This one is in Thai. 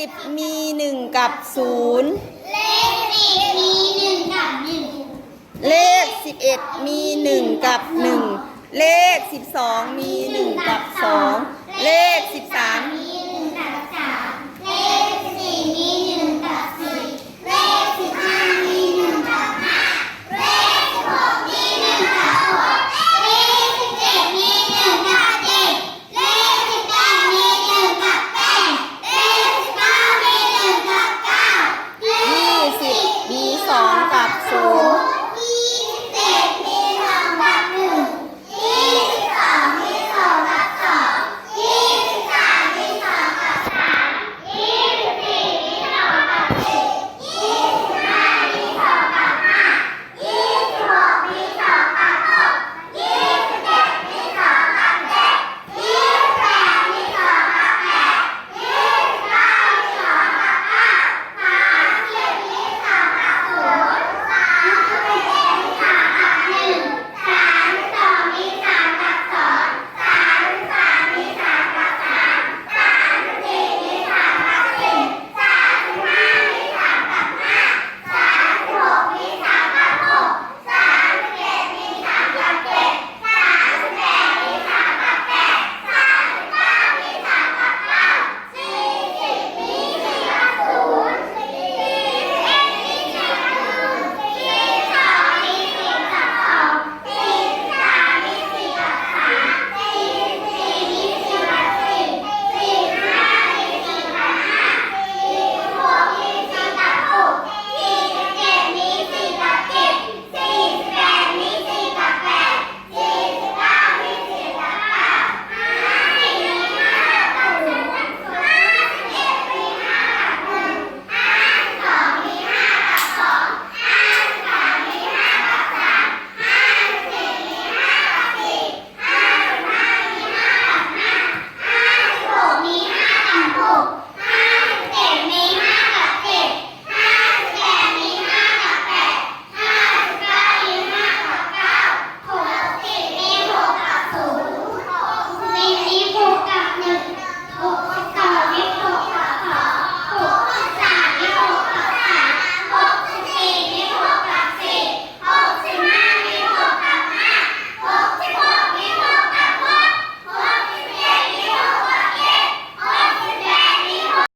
สิบมีหนึ่งกับศูนย์เลขสิบมีหนึ่งกับหนึ่งเลขสิบเอ็ดมีหนึ่งกับหนึ่งเลขสิบสองมีหนึ่งกับสอง